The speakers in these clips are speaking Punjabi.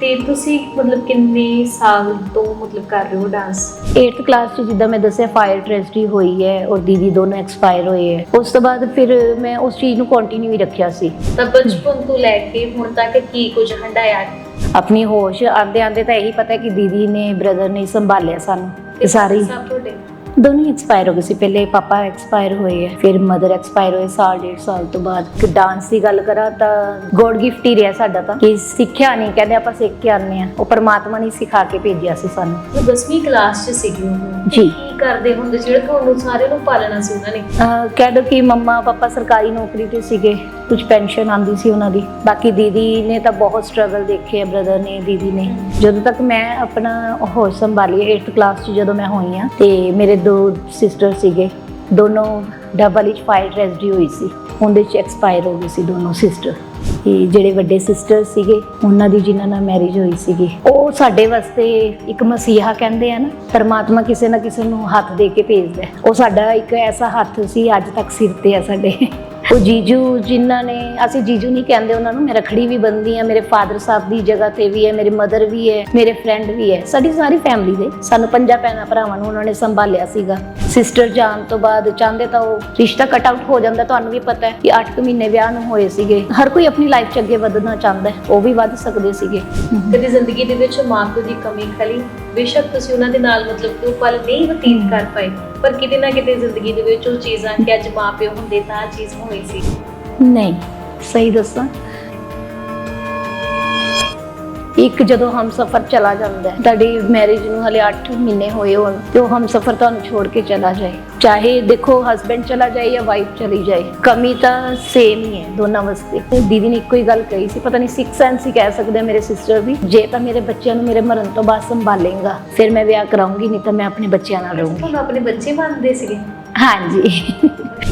ਤੇ ਤੁਸੀਂ ਮਤਲਬ ਕਿੰਨੇ ਸਾਲ ਤੋਂ ਮਤਲਬ ਕਰ ਰਹੇ ਹੋ ਡਾਂਸ 8th ਕਲਾਸ 'ਚ ਜਿੱਦਾਂ ਮੈਂ ਦੱਸਿਆ ਫਾਇਰ ਟ੍ਰੈਜਡੀ ਹੋਈ ਹੈ ਔਰ ਦੀਦੀ ਦੋਨੋਂ ਐਕਸਪਾਇਰ ਹੋਏ ਹੈ। ਉਸ ਤੋਂ ਬਾਅਦ ਫਿਰ ਮੈਂ ਉਸ ਚੀਜ਼ ਨੂੰ ਕੰਟੀਨਿਊ ਹੀ ਰੱਖਿਆ ਸੀ। ਤਾਂ ਬਚਪਨ ਤੋਂ ਲੈ ਕੇ ਹੁਣ ਤੱਕ ਕੀ ਕੁਝ ਹੰਡਾਇਆ ਆਪਣੀ ਹੋਸ਼ ਆਂਦੇ ਆਂਦੇ ਤਾਂ ਇਹੀ ਪਤਾ ਕਿ ਦੀਦੀ ਨੇ ਬ੍ਰਦਰ ਨੇ ਸੰਭਾਲਿਆ ਸਾਨੂੰ। ਤੇ ਸਾਰੇ ਸਭ ਤੁਹਾਡੇ? ਦੋਨੋਂ ਐਕਸਪਾਇਰ ਹੋ ਗਏ ਸੀ। ਪਹਿਲੇ ਪਾਪਾ ਐਕਸਪਾਇਰ ਹੋਏ ਫਿਰ ਮਦਰ ਐਕਸਪਾਇਰ ਹੋਏ ਸਾਲ ਡੇਢ ਸਾਲ ਤੋਂ ਬਾਅਦ। ਕਿ ਡਾਂਸ ਦੀ ਗੱਲ ਕਰਾਂ ਤਾਂ ਗੋਡ ਗਿਫਟ ਹੀ ਰਿਹਾ ਸਾਡਾ ਤਾਂ। ਕਿ ਸਿੱਖਿਆ ਨਹੀਂ ਕਹਿੰਦੇ ਆਪਾਂ ਸਿੱਖ ਕੇ ਆਨੇ ਆ ਉਹ ਪਰਮਾਤਮਾ ਨੇ ਸਿਖਾ ਕੇ ਭੇਜਿਆ ਸੀ ਸਾਨੂੰ। ਉਹ 10ਵੀਂ ਕਲਾਸ 'ਚ ਸੀਗੇ ਉਹ। ਜੀ। ਕੀ ਕਰਦੇ ਹੁੰਦੇ ਜਿਹੜਾ ਤੁਹਾਨੂੰ ਸਾਰਿਆਂ ਨੂੰ ਪਾਲਣਾ ਸੀ ਉਹਨਾਂ ਨੇ? ਕਹਿ ਦੋ ਕਿ ਮੰਮਾ ਪਾਪਾ ਸਰਕਾਰੀ ਨੌਕਰੀ ਤੇ ਸੀਗੇ। ਕੁਝ ਪੈਨਸ਼ਨ ਆਂਦੀ ਸੀ ਉਹਨਾਂ ਦੀ। ਬਾਕੀ ਦੀਦੀ ਨੇ ਤਾਂ ਬਹੁਤ ਸਟਰਗਲ ਦੇਖੇ ਬ੍ਰਦਰ ਨੇ ਦੀਦੀ ਨੇ। ਜਦੋਂ ਤੱਕ ਮੈਂ ਆਪਣਾ ਹੋਸ਼ ਸੰਭਾਲੀ 8th ਕਲਾਸ 'ਚ ਜਦੋਂ ਮੈਂ ਹੋਈ ਆ ਤੇ ਮੇਰੇ ਦੋ ਸਿਸਟਰ ਸੀਗੇ, ਦੋਨੋਂ ਡਬਲ ਇਚ ਫਾਇਰ ਟ੍ਰੈਜਡੀ ਹੋਈ ਸੀ, ਉਹਦੇ 'ਚ ਐਕਸਪਾਇਰ ਹੋ ਗਈ ਸੀ ਦੋਨੋਂ ਸਿਸਟਰ ਇਹ ਜਿਹੜੇ ਵੱਡੇ ਸਿਸਟਰ ਸੀਗੇ, ਉਹਨਾਂ ਦੀ ਜਿਨ੍ਹਾਂ ਨਾਲ ਮੈਰਿਜ ਹੋਈ ਸੀਗੀ। ਉਹ ਸਾਡੇ ਵਾਸਤੇ ਇੱਕ ਮਸੀਹਾ ਕਹਿੰਦੇ ਆ ਨਾ, ਪਰਮਾਤਮਾ ਕਿਸੇ ਨਾ ਕਿਸੇ ਨੂੰ ਹੱਥ ਦੇ ਕੇ ਭੇਜਦਾ ਉਹ ਸਾਡਾ ਇੱਕ ਐਸਾ ਹੱਥ ਸੀ, ਅੱਜ ਤੱਕ ਸਿਰ ਤੇ ਆ ਸਾਡੇ। ਉਹ ਜੀਜੂ ਜਿਨ੍ਹਾਂ ਨੇ, ਅਸੀਂ ਜੀਜੂ ਨਹੀਂ ਕਹਿੰਦੇ ਉਹਨਾਂ ਨੂੰ ਮੈਂ ਰਖੜੀ ਵੀ ਬੰਦੀ ਆ, ਮੇਰੇ ਫਾਦਰ ਸਾਹਿਬ ਦੀ ਜਗ੍ਹਾ ਤੇ ਵੀ ਹੈ, ਮੇਰੇ ਮਦਰ ਵੀ ਹੈ, ਮੇਰੇ ਫਰੈਂਡ ਵੀ ਹੈ, ਸਾਡੀ ਸਾਰੀ ਫੈਮਿਲੀ ਦੇ, ਸਾਨੂੰ ਪੰਜਾਂ ਭੈਣਾਂ ਭਰਾਵਾਂ ਨੂੰ ਉਹਨਾਂ ਨੇ ਸੰਭਾਲਿਆ ਸੀਗਾ। ਸਿਸਟਰ ਜਾਣ ਤੋਂ ਬਾਅਦ ਚਾਹੁੰਦੇ ਤਾਂ ਉਹ ਰਿਸ਼ਤਾ ਕਟ ਆਊਟ ਹੋ ਜਾਂਦਾ। ਤੁਹਾਨੂੰ ਵੀ ਪਤਾ ਹੈ ਕਿ 8 ਮਹੀਨੇ ਵਿਆਹ ਨੂੰ ਹੋਏ ਸੀਗੇ। ਹਰ ਕੋਈ ਆਪਣੀ ਲਾਈਫ 'ਚ ਅੱਗੇ ਵਧਣਾ ਚਾਹੁੰਦਾ ਹੈ। ਉਹ ਵੀ ਵੱਧ ਸਕਦੇ ਸੀਗੇ। ਕਦੀ ਜ਼ਿੰਦਗੀ ਦੇ ਵਿੱਚ ਮਾਂ-ਪਿਓ ਦੀ ਕਮੀ ਖਲੀ? ਬੇਸ਼ੱਕ ਤੁਸੀਂ ਉਹਨਾਂ ਦੇ ਨਾਲ ਮਤਲਬ ਕਿ ਉਹ ਪਲ ਨਹੀਂ ਬਤੀਤ ਕਰ ਪਾਏ। ਪਰ ਕਿਤੇ ਨਾ ਕਿਤੇ ਜ਼ਿੰਦਗੀ ਦੇ ਵਿੱਚ ਉਹ ਚੀਜ਼ਾਂ ਕਿ ਅੱਜ ਮਾਂ-ਪਿਓ ਹੁੰਦੇ ਤਾਂ ਚੀਜ਼ ਹੋਣੀ ਸੀ। ਨਹੀਂ ਸਹੀ ਦੱਸਾਂ। ਇੱਕ ਜਦੋਂ ਹਮ ਸਫਰ ਚਲਾ ਜਾਂਦਾ ਹੈ ਤੁਹਾਡੀ ਮੈਰਿਜ ਨੂੰ ਹਲੇ 8 ਮਹੀਨੇ ਹੋਏ ਹੋਣ ਤੇ ਉਹ ਹਮ ਸਫਰ ਤੁਹਾਨੂੰ ਛੋੜ ਕੇ ਚਲਾ ਜਾਏ। ਚਾਹੇ ਦੇਖੋ ਹਸਬੈਂਡ ਚਲਾ ਜਾਏ ਜਾਂ ਵਾਈਫ ਚਲੀ ਜਾਏ ਕਮੀ ਤਾਂ ਸੇਮ ਹੀ ਹੈ ਦੋਨਾਂ ਵਾਸਤੇ। ਦੀਦੀ ਨੇ ਇੱਕੋ ਹੀ ਗੱਲ ਕਹੀ ਸੀ ਪਤਾ ਨਹੀਂ ਸਿਕਸ ਸੈਂਸ ਹੀ ਕਹਿ ਸਕਦੇ ਮੇਰੇ ਸਿਸਟਰ ਵੀ ਜੇ ਤਾਂ ਮੇਰੇ ਬੱਚਿਆਂ ਨੂੰ ਮੇਰੇ ਮਰਨ ਤੋਂ ਬਾਅਦ ਸੰਭਾਲੇਗਾ ਫਿਰ ਮੈਂ ਵਿਆਹ ਕਰਾਉਂਗੀ ਨਹੀਂ ਤਾਂ ਮੈਂ ਆਪਣੇ ਬੱਚਿਆਂ ਨਾਲ ਰਹੂੰਗੀ। ਤੁਹਾਨੂੰ ਆਪਣੇ ਬੱਚੇ ਮੰਨਦੇ ਸੀਗੇ? ਹਾਂਜੀ।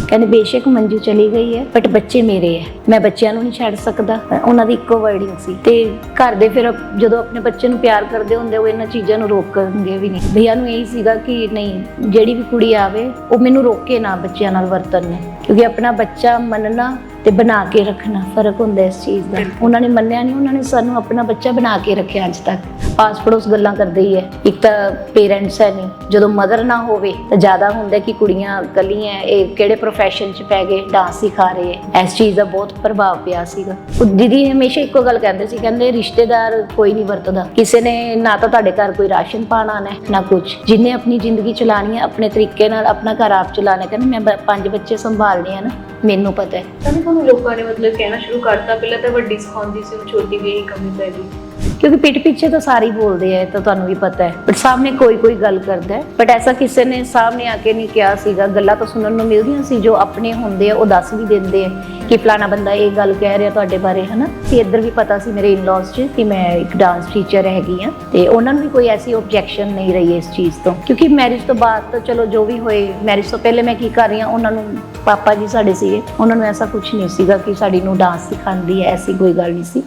ਕਹਿੰਦੇ ਬੇਸ਼ੱਕ ਮੰਜੂ ਚਲੀ ਗਈ ਹੈ ਬਟ ਬੱਚੇ ਮੇਰੇ ਹੈ। ਮੈਂ ਬੱਚਿਆਂ ਨੂੰ ਨਹੀਂ ਛੱਡ ਸਕਦਾ। ਉਹਨਾਂ ਦੀ ਇੱਕੋ ਵਰਡਿੰਗ ਸੀ। ਤੇ ਘਰ ਦੇ ਫਿਰ ਜਦੋਂ ਆਪਣੇ ਬੱਚੇ ਨੂੰ ਪਿਆਰ ਕਰਦੇ ਹੁੰਦੇ ਉਹ ਇਹਨਾਂ ਚੀਜ਼ਾਂ ਨੂੰ ਰੋਕਣਗੇ ਵੀ ਨਹੀਂ। ਭਈਆ ਨੂੰ ਇਹੀ ਸੀਗਾ ਕਿ ਨਹੀਂ, ਜਿਹੜੀ ਵੀ ਕੁੜੀ ਆਵੇ, ਉਹ ਮੈਨੂੰ ਰੋਕੇ ਨਾ ਬੱਚਿਆਂ ਨਾਲ ਵਰਤਣ ਨੂੰ। ਕਿਉਂਕਿ ਆਪਣਾ ਬੱਚਾ ਮੰਨਣਾ ਤੇ ਬਣਾ ਕੇ ਰੱਖਣਾ ਫ਼ਰਕ ਹੁੰਦਾ ਇਸ ਚੀਜ਼ ਦਾ। ਉਹਨਾਂ ਨੇ ਮੰਨਿਆ ਨਹੀਂ ਉਹਨਾਂ ਨੇ ਸਾਨੂੰ ਆਪਣਾ ਬੱਚਾ ਬਣਾ ਕੇ ਰੱਖਿਆ ਅੱਜ ਤੱਕ। ਪਾਸ ਪੜੋਸ ਗੱਲਾਂ ਕਰਦੇ ਹੀ ਹੈ। ਇੱਕ ਤਾਂ ਪੇਰੈਂਟਸ ਹੈ ਨਹੀਂ। ਜਦੋਂ ਮਦਰ ਨਾ ਹੋਵੇ ਤਾਂ ਜ਼ਿਆਦਾ ਹੁੰਦਾ ਕਿ ਕੁੜੀਆਂ ਕੱਲੀਆਂ ਇਹ ਕਿਹੜੇ ਪ੍ਰੋਫੈਸ਼ਨ 'ਚ ਪੈ ਗਏ ਡਾਂਸ ਸਿਖਾ ਰਹੇ ਹੈ। ਇਸ ਚੀਜ਼ ਦਾ ਬਹੁਤ ਪ੍ਰਭਾਵ ਪਿਆ ਸੀਗਾ। ਉਹ ਦੀਦੀ ਹਮੇਸ਼ਾ ਇੱਕੋ ਗੱਲ ਕਹਿੰਦੇ ਸੀ ਕਹਿੰਦੇ ਰਿਸ਼ਤੇਦਾਰ ਕੋਈ ਨਹੀਂ ਵਰਤਦਾ। ਕਿਸੇ ਨੇ ਨਾ ਤਾਂ ਤੁਹਾਡੇ ਘਰ ਕੋਈ ਰਾਸ਼ਨ ਪਾਣ ਆਣਾ ਹੈ, ਨਾ ਕੁਝ ਜਿੰਨੇ ਆਪਣੀ ਜ਼ਿੰਦਗੀ ਚਲਾਣੀ ਹੈ ਆਪਣੇ ਤਰੀਕੇ ਨਾਲ ਆਪਣਾ ਘਰ ਆਪ ਚਲਾਣਾ। ਕਹਿੰਦੇ ਮੈਂ ਪੰਜ ਬੱਚੇ ਸੰਭਾਲਣੇ ਆ ਨਾ ਮੈਨੂੰ ਪਤਾ ਹੈ। ਲੋਕਾਂ ਨੇ ਮਤਲਬ ਕਹਿਣਾ ਸ਼ੁਰੂ ਕਰਤਾ। ਪਹਿਲਾਂ ਤਾਂ ਵੱਡੀ ਸਿਖਾਉਂਦੀ ਸੀ ਉਹ ਛੋਟੀ ਵੀ ਇਹੀ ਕਮੀ ਪੈ ਗਈ। ਕਿਉਂਕਿ ਪਿੱਠ ਪਿੱਛੇ ਤਾਂ ਸਾਰੇ ਹੀ ਬੋਲਦੇ ਆ ਤਾਂ ਤੁਹਾਨੂੰ ਵੀ ਪਤਾ ਹੈ। ਬਟ ਸਾਹਮਣੇ ਕੋਈ ਕੋਈ ਗੱਲ ਕਰਦਾ ਹੈ। ਬਟ ਐਸਾ ਕਿਸੇ ਨੇ ਸਾਹਮਣੇ ਆ ਕੇ ਨਹੀਂ ਕਿਹਾ ਸੀਗਾ। ਗੱਲਾਂ ਤਾਂ ਸੁਣਨ ਨੂੰ ਮਿਲਦੀਆਂ ਸੀ, ਜੋ ਆਪਣੇ ਹੁੰਦੇ ਆ, ਉਹ ਦੱਸ ਵੀ ਦਿੰਦੇ ਆ ਕਿ ਫਲਾਣਾ ਬੰਦਾ ਇਹ ਗੱਲ ਕਹਿ ਰਿਹਾ ਤੁਹਾਡੇ ਬਾਰੇ, ਹਨਾ? ਤੇ ਇੱਧਰ ਵੀ ਪਤਾ ਸੀ ਮੇਰੇ ਇਨ-ਲॉज 'ਚ ਕਿ ਮੈਂ ਇੱਕ ਡਾਂਸ ਟੀਚਰ ਹੈਗੀ ਆ। ਤੇ ਉਹਨਾਂ ਨੂੰ ਵੀ ਕੋਈ ਐਸੀ ਆਬਜੈਕਸ਼ਨ ਨਹੀਂ ਰਹੀ ਇਸ ਚੀਜ਼ ਤੋਂ। ਕਿਉਂਕਿ ਮੈਰਿਜ ਤੋਂ ਬਾਅਦ ਤਾਂ ਚਲੋ ਜੋ ਵੀ ਹੋਏ ਮੈਰਿਜ ਤੋਂ ਪਹਿਲੇ ਮੈਂ ਕੀ ਕਰ ਰਹੀ ਹਾਂ, ਉਹਨਾਂ ਨੂੰ ਪਾਪਾ ਜੀ ਸਾਡੇ ਸੀਗੇ। ਉਹਨਾਂ ਨੂੰ ਐਸਾ ਕੁਝ ਨਹੀਂ ਸੀਗਾ ਕਿ ਸਾਡੀ ਨੂੰ ਡਾਂਸ ਸਿਖਾਉਂਦੀ ਹੈ ਐਸੀ ਕੋਈ ਗੱਲ ਨਹੀਂ ਸੀ।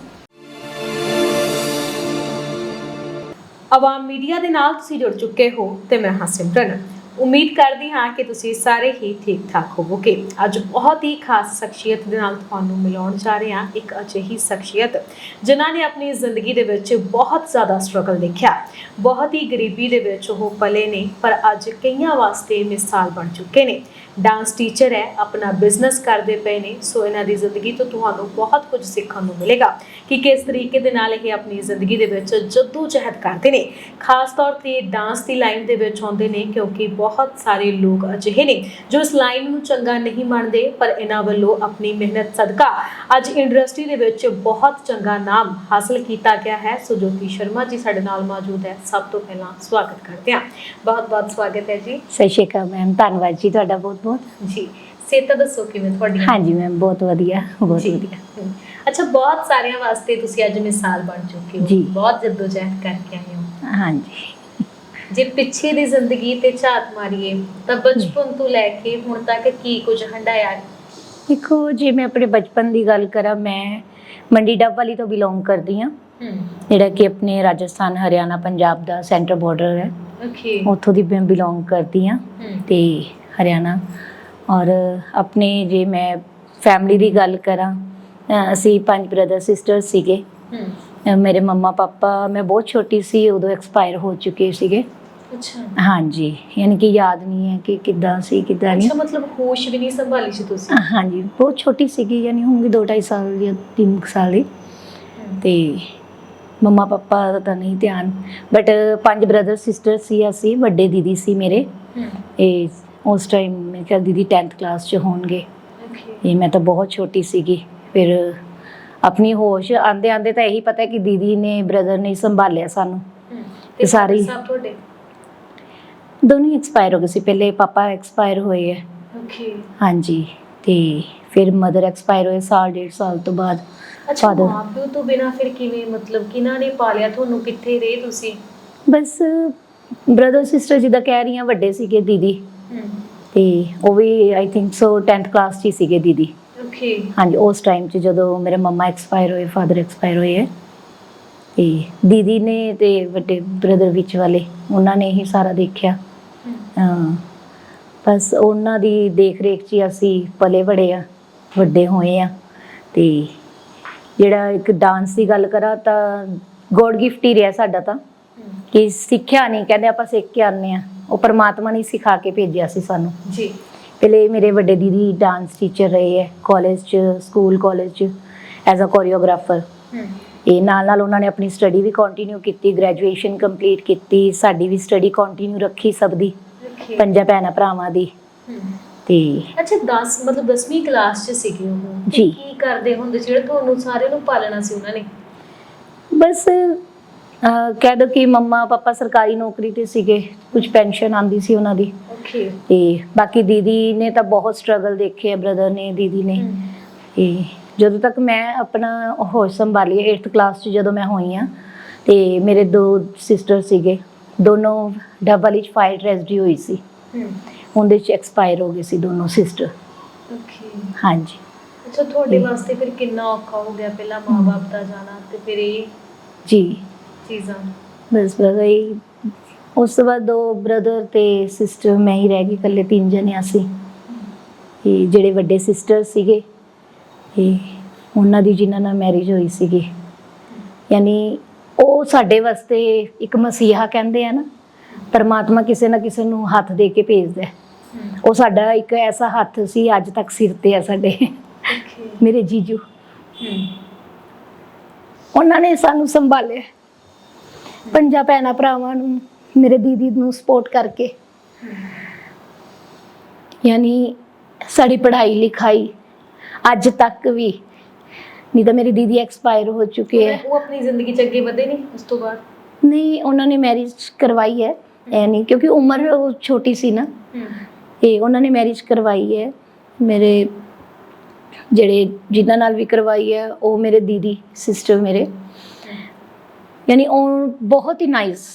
ਆਵਾਮ ਮੀਡੀਆ ਦੇ ਨਾਲ ਤੁਸੀਂ ਜੁੜ ਚੁੱਕੇ ਹੋ ਤੇ ਮੈਂ ਹਾਂ ਸਿਮਰਨ। ਉਮੀਦ ਕਰਦੀ ਹਾਂ ਕਿ ਤੁਸੀਂ ਸਾਰੇ ਹੀ ਠੀਕ ਠਾਕ ਹੋਵੋਗੇ। ਅੱਜ ਬਹੁਤ ਹੀ ਖਾਸ ਸ਼ਖਸੀਅਤ ਦੇ ਨਾਲ ਤੁਹਾਨੂੰ ਮਿਲਾਉਣ ਜਾ ਰਹੇ ਹਾਂ ਇੱਕ ਅਜਿਹੀ ਸ਼ਖਸੀਅਤ, ਜਿਨ੍ਹਾਂ ਨੇ ਆਪਣੀ ਜ਼ਿੰਦਗੀ ਦੇ ਵਿੱਚ ਬਹੁਤ ਜ਼ਿਆਦਾ ਸਟਰਗਲ ਦੇਖਿਆ। ਬਹੁਤ ਹੀ ਗਰੀਬੀ ਦੇ ਵਿੱਚ ਉਹ ਪਲੇ ਨੇ, ਪਰ ਅੱਜ ਕਈਆਂ ਵਾਸਤੇ ਮਿਸਾਲ ਬਣ ਚੁੱਕੇ ਨੇ। ਡਾਂਸ ਟੀਚਰ ਹੈ, ਆਪਣਾ ਬਿਜ਼ਨਸ ਕਰਦੇ ਪਏ ਨੇ, ਸੋ ਇਹਨਾਂ ਦੀ ਜ਼ਿੰਦਗੀ ਤੋਂ ਤੁਹਾਨੂੰ ਬਹੁਤ ਕੁਝ ਸਿੱਖਣ ਨੂੰ ਮਿਲੇਗਾ ਕਿ ਕਿਸ ਤਰੀਕੇ ਦੇ ਨਾਲ ਇਹ ਆਪਣੀ ਜ਼ਿੰਦਗੀ ਦੇ ਵਿੱਚ ਜੱਦੋ ਜਹਿਦ ਕਰਦੇ ਨੇ। ਖਾਸ ਤੌਰ ਤੇ ਡਾਂਸ ਦੀ ਲਾਈਨ ਦੇ ਵਿੱਚ ਆਉਂਦੇ ਨੇ, ਕਿਉਂਕਿ ਬਹੁਤ ਸਾਰੇ ਲੋਕ ਅਜਿਹੇ ਨੇ ਜੋ ਇਸ ਲਾਈਨ ਨੂੰ ਚੰਗਾ ਨਹੀਂ ਮੰਨਦੇ ਪਰ ਇਹਨਾਂ ਵੱਲੋਂ ਆਪਣੀ ਮਿਹਨਤ ਸਦਕਾ ਅੱਜ ਇੰਡਸਟਰੀ ਦੇ ਵਿੱਚ ਬਹੁਤ ਚੰਗਾ ਨਾਮ ਹਾਸਲ ਕੀਤਾ ਗਿਆ ਹੈ। ਸੋ ਜੋਤੀ ਸ਼ਰਮਾ ਜੀ ਸਾਡੇ ਨਾਲ ਮੌਜੂਦ ਹੈ। ਸਭ ਤੋਂ ਪਹਿਲਾਂ ਸਵਾਗਤ ਕਰਦੇ ਹਾਂ। ਬਹੁਤ ਬਹੁਤ ਸਵਾਗਤ ਹੈ ਜੀ। ਸਤਿ ਸ਼੍ਰੀ ਅਕਾਲ ਮੈਮ ਧੰਨਵਾਦ ਜੀ ਤੁਹਾਡਾ ਬਹੁਤ ਬਹੁਤ ਜੀ ਸੇਤਾ ਦੱਸੋ ਕਿਵੇਂ ਤੁਹਾਡੀ ਹਾਂਜੀ ਮੈਮ ਬਹੁਤ ਵਧੀਆ ਬਹੁਤ ਵਧੀਆ। ਅੱਛਾ ਬਹੁਤ ਸਾਰਿਆਂ ਵਾਸਤੇ ਤੁਸੀਂ ਅੱਜ ਮਿਸਾਲ ਬਣ ਚੁੱਕੇ ਹੋ। ਬਹੁਤ ਜਦੋਜਹਿਦ ਕਰਕੇ ਆਏ ਹੋ। ਹਾਂਜੀ। ਜੇ ਪਿੱਛੇ ਦੀ ਜ਼ਿੰਦਗੀ ਤੇ ਝਾਤ ਮਾਰੀਏ ਤਾਂ ਬਚਪਨ ਤੋਂ ਲੈ ਕੇ ਹੁਣ ਤੱਕ ਕੀ ਕੁਝ ਹੰਡਾਇਆ ਦੇਖੋ ਜੇ ਮੈਂ ਆਪਣੇ ਬਚਪਨ ਦੀ ਗੱਲ ਕਰਾਂ ਮੈਂ ਮੰਡੀ ਡੱਬ ਵਾਲੀ ਤੋਂ ਬਿਲੋਂਗ ਕਰਦੀ ਹਾਂ। ਜਿਹੜਾ ਕਿ ਆਪਣੇ ਰਾਜਸਥਾਨ ਹਰਿਆਣਾ ਪੰਜਾਬ ਦਾ ਸੈਂਟਰ ਬਾਰਡਰ ਹੈ। ਓਕੇ ਉੱਥੋਂ ਦੀ ਮੈਂ ਬਿਲੋਂਗ ਕਰਦੀ ਹਾਂ ਤੇ ਹਰਿਆਣਾ। ਔਰ ਆਪਣੇ ਜੇ ਮੈਂ ਫੈਮਿਲੀ ਦੀ ਗੱਲ ਕਰਾਂ ਅਸੀਂ ਪੰਜ ਬ੍ਰਦਰ ਸਿਸਟਰ ਸੀਗੇ। ਮੇਰੇ ਮੰਮਾ ਪਾਪਾ ਮੈਂ ਬਹੁਤ ਛੋਟੀ ਸੀ ਉਦੋਂ ਐਕਸਪਾਇਰ ਹੋ ਚੁੱਕੇ ਸੀਗੇ। ਅੱਛਾ। ਹਾਂਜੀ ਯਾਨੀ ਕਿ ਯਾਦ ਨਹੀਂ ਹੈ ਕਿ ਕਿੱਦਾਂ ਸੀ ਕਿੱਦਾਂ ਨਹੀਂ। ਅੱਛਾ ਮਤਲਬ ਹੋਸ਼ ਵੀ ਨਹੀਂ ਸੰਭਾਲੀ ਸੀ ਤੁਸੀਂ? ਹਾਂਜੀ ਬਹੁਤ ਛੋਟੀ ਸੀਗੀ ਯਾਨੀ ਹੋਊਗੀ 2.5 ਸਾਲ ਜਾਂ 3 ਸਾਲ ਦੀ ਤੇ ਮੰਮਾ ਪਾਪਾ ਦਾ ਤਾਂ ਨਹੀਂ ਧਿਆਨ। ਬਟ ਪੰਜ ਬ੍ਰਦਰ ਸਿਸਟਰ ਸੀ ਅਸੀਂ ਵੱਡੇ ਦੀਦੀ ਸੀ ਮੇਰੇ। ਇਹ ਉਸ ਟਾਈਮ ਮੈਂ ਕਿਹਾ ਦੀਦੀ 10th ਕਲਾਸ ਚ ਹੋਣਗੇ। ਇਹ ਮੈਂ ਤਾਂ ਬਹੁਤ ਛੋਟੀ ਸੀਗੀ। ਫਿਰ ਆਪਣੀ ਹੋਸ਼ ਆਂਦੇ ਆਂਦੇ ਤਾਂ ਇਹੀ ਪਤਾ ਕਿ ਦੀਦੀ ਨੇ ਬ੍ਰਦਰ ਨੇ ਸੰਭਾਲਿਆ ਸਾਨੂੰ। ਤੇ ਸਾਰੀ- ਸਭ ਤੁਹਾਡੇ? ਦੋਨੋਂ ਐਕਸਪਾਇਰ ਹੋ ਗਏ ਸੀ ਪਹਿਲੇ ਪਾਪਾ ਐਕਸਪਾਇਰ ਹੋਏ ਹੈ ਓਕੇ ਹਾਂਜੀ ਤੇ ਫਿਰ ਮਦਰ ਐਕਸਪਾਇਰ ਹੋਏ ਸਾਲ ਡੇਢ ਸਾਲ ਤੋਂ ਬਾਅਦ ਅੱਛਾ Father. ਮਾਪਿਓ ਤੋਂ ਬਿਨਾ ਫਿਰ ਕਿਵੇਂ ਮਤਲਬ ਕਿਹਨਾਂ ਨੇ ਪਾਲਿਆ ਤੁਹਾਨੂੰ ਕਿੱਥੇ ਰਹੇ ਤੁਸੀਂ? ਬਸ ਬ੍ਰਦਰ ਸਿਸਟਰ ਜਿੱਦਾਂ ਕਹਿ ਰਹੀਆਂ ਵੱਡੇ ਸੀਗੇ ਦੀਦੀ। ਤੇ ਉਹ ਵੀ I think so 10th class 'ਚ ਹੀ ਸੀਗੇ ਦੀਦੀ। ਓਕੇ ਹਾਂਜੀ ਉਸ ਟਾਈਮ 'ਚ ਜਦੋਂ ਮੇਰੇ ਮੰਮਾ ਐਕਸਪਾਇਰ ਹੋਏ ਫਾਦਰ ਐਕਸਪਾਇਰ ਹੋਏ ਹੈ ਤੇ ਦੀਦੀ ਨੇ ਤੇ ਵੱਡੇ ਬ੍ਰਦਰ ਵਿੱਚ ਵਾਲੇ ਉਹਨਾਂ ਨੇ ਹੀ ਸਾਰਾ ਦੇਖਿਆ। ਹਾਂ। ਬਸ ਉਹਨਾਂ ਦੀ ਦੇਖ ਰੇਖ 'ਚ ਹੀ ਅਸੀਂ ਪਲੇ ਬੜੇ ਆ ਵੱਡੇ ਹੋਏ ਆ। ਤੇ ਜਿਹੜਾ ਇੱਕ ਡਾਂਸ ਦੀ ਗੱਲ ਕਰਾਂ ਤਾਂ ਗੋਡ ਗਿਫਟ ਹੀ ਰਿਹਾ ਸਾਡਾ ਤਾਂ। ਕਿ ਸਿੱਖਿਆ ਨਹੀਂ ਕਹਿੰਦੇ ਆਪਾਂ ਸਿੱਖ ਕੇ ਆਨੇ ਆ ਉਹ ਪਰਮਾਤਮਾ ਨੇ ਸਿਖਾ ਕੇ ਭੇਜਿਆ ਸੀ ਸਾਨੂੰ। ਜੀ। ਪਹਿਲੇ ਮੇਰੇ ਵੱਡੇ ਦੀਦੀ ਡਾਂਸ ਟੀਚਰ ਰਹੇ ਹੈ ਕਾਲਜ 'ਚ ਸਕੂਲ ਕਾਲਜ 'ਚ ਐਜ਼ ਅ ਕੋਰੀਓਗ੍ਰਾਫਰ ਇਹ ਨਾਲ ਨਾਲ ਉਹਨਾਂ ਨੇ ਆਪਣੀ ਸਟੱਡੀ ਵੀ ਕੰਟੀਨਿਊ ਕੀਤੀ ਗ੍ਰੈਜੂਏਸ਼ਨ ਕੰਪਲੀਟ ਕੀਤੀ ਸਾਡੀ ਵੀ ਸਟੱਡੀ ਕੰਟੀਨਿਊ ਰੱਖੀ ਸਭ ਦੀ। ਓਕੇ ਪੰਜਾਂ ਭੈਣਾਂ ਭਰਾਵਾਂ ਦੀ। ਤੇ ਅੱਛਾ 10 ਮਤਲਬ 10ਵੀਂ ਕਲਾਸ ਚ ਸੀਗੇ ਉਹ। ਜੀ। ਕੀ ਕਰਦੇ ਹੁੰਦੇ ਸੀ ਜਿਹੜਾ ਤੁਹਾਨੂੰ ਸਾਰਿਆਂ ਨੂੰ ਪਾਲਣਾ ਸੀ ਉਹਨਾਂ ਨੇ? ਬਸ ਅਹ, ਕਹਿ ਦੋ ਕਿ ਮੰਮਾ ਪਾਪਾ ਸਰਕਾਰੀ ਨੌਕਰੀ ਤੇ ਸੀਗੇ। ਕੁਝ ਪੈਨਸ਼ਨ ਆਂਦੀ ਸੀ ਉਹਨਾਂ ਦੀ। ਓਕੇ ਤੇ ਬਾਕੀ ਦੀਦੀ ਨੇ ਤਾਂ ਬਹੁਤ ਸਟਰਗਲ ਦੇਖੇ ਬ੍ਰਦਰ ਨੇ ਦੀਦੀ ਨੇ। ਤੇ ਜਦੋਂ ਤੱਕ ਮੈਂ ਆਪਣਾ ਹੋਸ਼ ਸੰਭਾਲੀ 8th ਕਲਾਸ 'ਚ ਜਦੋਂ ਮੈਂ ਹੋਈ ਆ ਤੇ ਮੇਰੇ ਦੋ ਸਿਸਟਰ ਸੀਗੇ। ਦੋਨੋਂ ਡਬਲ ਵਿੱਚ ਫਾਇਰ ਟ੍ਰੈਜਡੀ ਹੋਈ ਸੀ। ਉਹਦੇ 'ਚ ਐਕਸਪਾਇਰ ਹੋ ਗਏ ਸੀ ਦੋਨੋਂ ਸਿਸਟਰ ਓਕੇ ਹਾਂਜੀ। ਅੱਛਾ ਤੁਹਾਡੇ। ਵਾਸਤੇ ਫਿਰ ਕਿੰਨਾ ਔਖਾ ਹੋ ਗਿਆ ਪਹਿਲਾਂ ਮਾਪੇ ਦਾ ਜਾਣਾ ਤੇ ਫਿਰ ਇਹ ਜੀ। ਚੀਜ਼ਾਂ? ਬਸ ਬਸ ਇਹ ਉਸ ਤੋਂ ਬਾਅਦ ਦੋ ਬ੍ਰਦਰ ਤੇ ਸਿਸਟਰ ਮੈਂ ਹੀ ਰਹਿ ਗਈ ਇਕੱਲੇ ਤਿੰਨ ਜਣੇ ਅਸੀਂ ਤੇ ਜਿਹੜੇ ਵੱਡੇ ਸਿਸਟਰ ਸੀਗੇ ਇਹ ਉਹਨਾਂ ਦੀ ਜਿਨ੍ਹਾਂ ਨਾਲ ਮੈਰਿਜ ਹੋਈ ਸੀਗੀ। ਯਾਨੀ ਉਹ ਸਾਡੇ ਵਾਸਤੇ ਇੱਕ ਮਸੀਹਾ ਕਹਿੰਦੇ ਆ ਨਾ ਪਰਮਾਤਮਾ ਕਿਸੇ ਨਾ ਕਿਸੇ ਨੂੰ ਹੱਥ ਦੇ ਕੇ ਭੇਜਦਾ ਉਹ ਸਾਡਾ ਇੱਕ ਐਸਾ ਹੱਥ ਸੀ ਅੱਜ ਤੱਕ ਸਿਰ ਤੇ ਆ ਸਾਡੇ। ਮੇਰੇ ਜੀਜੂ। ਉਹਨਾਂ ਨੇ ਸਾਨੂੰ ਸੰਭਾਲਿਆ। ਪੰਜਾਂ ਭੈਣਾਂ ਭਰਾਵਾਂ ਨੂੰ ਮੇਰੇ ਦੀਦੀ ਨੂੰ ਸਪੋਰਟ ਕਰਕੇ। ਯਾਨੀ ਸਾਡੀ ਪੜ੍ਹਾਈ ਲਿਖਾਈ ਅੱਜ ਤੱਕ ਵੀ ਨਹੀਂ ਤਾਂ ਮੇਰੀ ਦੀਦੀ ਐਕਸਪਾਇਰ ਹੋ ਚੁੱਕੇ ਹੈ। ਉਹ ਆਪਣੀ ਜ਼ਿੰਦਗੀ ਚ ਅੱਗੇ ਵਧੇ ਨਹੀਂ ਉਸ ਤੋਂ ਬਾਅਦ? ਨਹੀਂ ਉਹਨਾਂ ਨੇ ਮੈਰਿਜ ਕਰਵਾਈ ਹੈ। ਐ ਨਹੀਂ ਕਿਉਂਕਿ ਉਮਰ ਉਹ ਛੋਟੀ ਸੀ ਨਾ। ਤੇ ਉਹਨਾਂ ਨੇ ਮੈਰਿਜ ਕਰਵਾਈ ਹੈ। ਮੇਰੇ ਜਿਹੜੇ ਜਿਨ੍ਹਾਂ ਨਾਲ ਵੀ ਕਰਵਾਈ ਹੈ ਉਹ ਮੇਰੇ ਦੀਦੀ ਸਿਸਟਰ ਮੇਰੇ। ਯਾਨੀ ਉਹ ਬਹੁਤ ਹੀ ਨਾਈਸ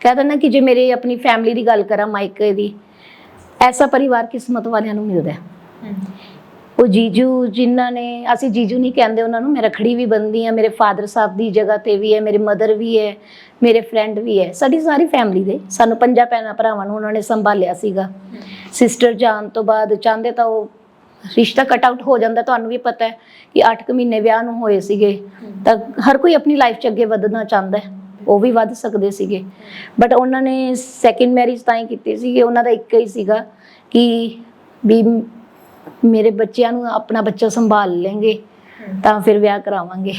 ਕਹਿੰਦਾ ਨਾ ਕਿ ਜੇ ਮੇਰੇ ਆਪਣੀ ਫੈਮਿਲੀ ਦੀ ਗੱਲ ਕਰਾਂ ਮਾਇਕੇ ਦੀ ਐਸਾ ਪਰਿਵਾਰ ਕਿਸਮਤ ਵਾਲਿਆਂ ਨੂੰ ਮਿਲਦਾ ਹੈ। ਉਹ ਜੀਜੂ ਜਿਨ੍ਹਾਂ ਨੇ, ਅਸੀਂ ਜੀਜੂ ਨਹੀਂ ਕਹਿੰਦੇ ਉਹਨਾਂ ਨੂੰ, ਮੈਂ ਰਖੜੀ ਵੀ ਬੰਨਦੀ ਆ ਮੇਰੇ ਫਾਦਰ ਸਾਹਿਬ ਦੀ ਜਗ੍ਹਾ ਤੇ ਵੀ ਹੈ, ਮੇਰੇ ਮਦਰ ਵੀ ਹੈ, ਮੇਰੇ ਫਰੈਂਡ ਵੀ ਹੈ, ਸਾਡੀ ਸਾਰੀ ਫੈਮਿਲੀ ਦੇ, ਸਾਨੂੰ ਪੰਜਾਂ ਭੈਣਾਂ ਭਰਾਵਾਂ ਨੂੰ ਉਹਨਾਂ ਨੇ ਸੰਭਾਲਿਆ ਸੀਗਾ। ਸਿਸਟਰ ਜਾਣ ਤੋਂ ਬਾਅਦ ਚਾਹੁੰਦੇ ਤਾਂ ਉਹ ਰਿਸ਼ਤਾ ਕਟ ਆਊਟ ਹੋ ਜਾਂਦਾ, ਤੁਹਾਨੂੰ ਵੀ ਪਤਾ ਹੈ ਕਿ 8 ਕੁ ਮਹੀਨੇ ਵਿਆਹ ਨੂੰ ਹੋਏ ਸੀਗੇ। ਤਾਂ ਹਰ ਕੋਈ ਆਪਣੀ ਲਾਈਫ 'ਚ ਅੱਗੇ ਵਧਣਾ ਚਾਹੁੰਦਾ ਹੈ, ਉਹ ਵੀ ਵੱਧ ਸਕਦੇ ਸੀਗੇ। ਬਟ ਉਹਨਾਂ ਨੇ ਸੈਕਿੰਡ ਮੈਰਿਜ ਤਾਂ ਹੀ ਕੀਤੀ ਸੀ ਉਹਨਾਂ ਦਾ ਇੱਕ ਹੀ ਸੀਗਾ ਕਿ ਵੀ ਮੇਰੇ ਬੱਚਿਆਂ ਨੂੰ ਆਪਣਾ ਬੱਚਾ ਸੰਭਾਲ ਲੈਂਗੇ ਹਮ ਤਾਂ ਫਿਰ ਵਿਆਹ ਕਰਾਵਾਂਗੇ।